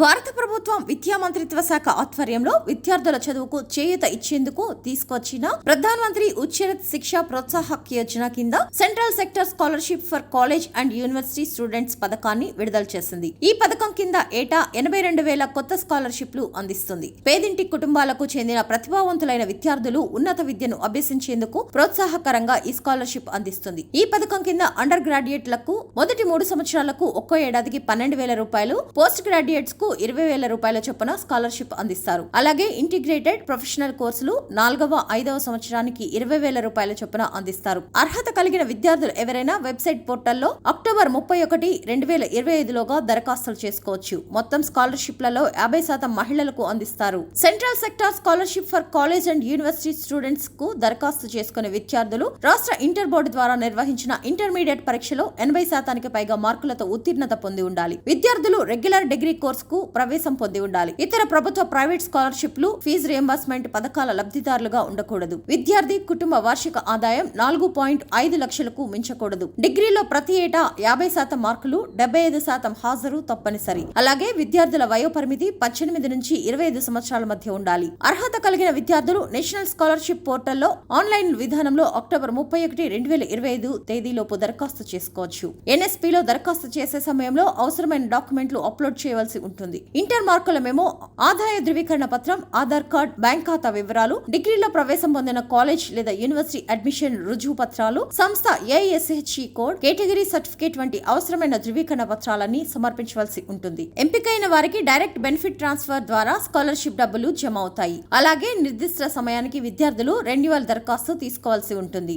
భారత ప్రభుత్వం విద్యా మంత్రిత్వ శాఖ ఆధ్వర్యంలో విద్యార్థుల చదువుకు చేయూత ఇచ్చేందుకు తీసుకొచ్చిన ప్రధాన మంత్రి ఉచ్చరిత్ శిక్ష ప్రోత్సాహక్ యోజన కింద central sector scholarship for college and university students పథకాన్ని విడుదల చేసింది. ఈ పథకం కింద ఏటా ఎనభై రెండు వేల కొత్త స్కాలర్షిప్లు అందిస్తుంది. పేదింటి కుటుంబాలకు చెందిన ప్రతిభావంతులైన విద్యార్థులు ఉన్నత విద్యను అభ్యసించేందుకు ప్రోత్సాహకరంగా ఈ స్కాలర్షిప్ అందిస్తుంది. ఈ పథకం కింద అండర్ గ్రాడ్యుయేట్లకు మొదటి మూడు సంవత్సరాలకు ఒక్కో ఏడాదికి పన్నెండు వేల రూపాయలు పోస్ట్ గ్రాడ్యుయేట్స్కు ఇరవై వేల రూపాయల చొప్పున స్కాలర్షిప్ అందిస్తారు. అలాగే ఇంటిగ్రేటెడ్ ప్రొఫెషనల్ కోర్సులు నాలుగవ ఐదవ సంవత్సరానికి ఇరవై వేల రూపాయల చొప్పున అందిస్తారు. అర్హత కలిగిన విద్యార్థులు ఎవరైనా వెబ్సైట్ పోర్టల్లో అక్టోబర్ ముప్పై ఒకటి రెండు వేల ఇరవై ఐదులోగా దరఖాస్తులు చేసుకోవచ్చు. మొత్తం స్కాలర్షిప్లలో యాభై శాతం మహిళలకు అందిస్తారు. Central sector scholarship for college and university స్టూడెంట్స్కు దరఖాస్తు చేసుకునే విద్యార్థులు రాష్ట్ర ఇంటర్ బోర్డు ద్వారా నిర్వహించిన ఇంటర్మీడియట్ పరీక్షలో ఎనభై శాతానికి పైగా మార్కులతో ఉత్తీర్ణత పొంది ఉండాలి. విద్యార్థులు రెగ్యులర్ డిగ్రీ కోర్సుకు ప్రవేశం పొంది ఉండాలి. ఇతర ప్రభుత్వ ప్రైవేట్ స్కాలర్షిప్లు ఫీజు రియంబర్స్మెంట్ పథకాల లబ్ధిదారులుగా ఉండకూడదు. విద్యార్థి కుటుంబ వార్షిక ఆదాయం నాలుగు పాయింట్ ఐదు లక్షలకు మించకూడదు. డిగ్రీలో ప్రతి ఏటా యాభై శాతం మార్కులు డెబ్బై ఐదు శాతం హాజరు తప్పనిసరి. అలాగే విద్యార్థుల వయోపరిమితి పద్దెనిమిది నుంచి ఇరవై ఐదు సంవత్సరాల మధ్య ఉండాలి. అర్హత కలిగిన విద్యార్థులు నేషనల్ స్కాలర్షిప్ పోర్టల్లో ఆన్లైన్ విధానంలో అక్టోబర్ ముప్పై ఒకటి రెండు వేల ఇరవై ఐదు తేదీలోపు దరఖాస్తు చేసుకోవచ్చు. ఎన్ఎస్పీలో దరఖాస్తు చేసే సమయంలో అవసరమైన డాక్యుమెంట్లు అప్లోడ్ చేయవలసి ఉంటుంది. ఉంటుంది. ఇంటర్ మార్కుల మెమో ఆదాయ ధృవీకరణ పత్రం ఆధార్ కార్డ్ బ్యాంక్ ఖాతా వివరాలు డిగ్రీలో ప్రవేశం పొందిన కాలేజ్ లేదా యూనివర్సిటీ అడ్మిషన్ రుజువు పత్రాలు సంస్థ ఏఎస్హెచ్ఈ కోడ్ కేటగిరీ సర్టిఫికేట్ వంటి అవసరమైన ధృవీకరణ పత్రాలన్నీ సమర్పించవలసి ఉంటుంది. ఎంపికైన వారికి డైరెక్ట్ బెనిఫిట్ ట్రాన్స్ఫర్ ద్వారా స్కాలర్షిప్ డబ్బులు జమ అవుతాయి. అలాగే నిర్దిష్ట సమయానికి విద్యార్థులు రెన్యువల్ దరఖాస్తు తీసుకోవాల్సి ఉంటుంది.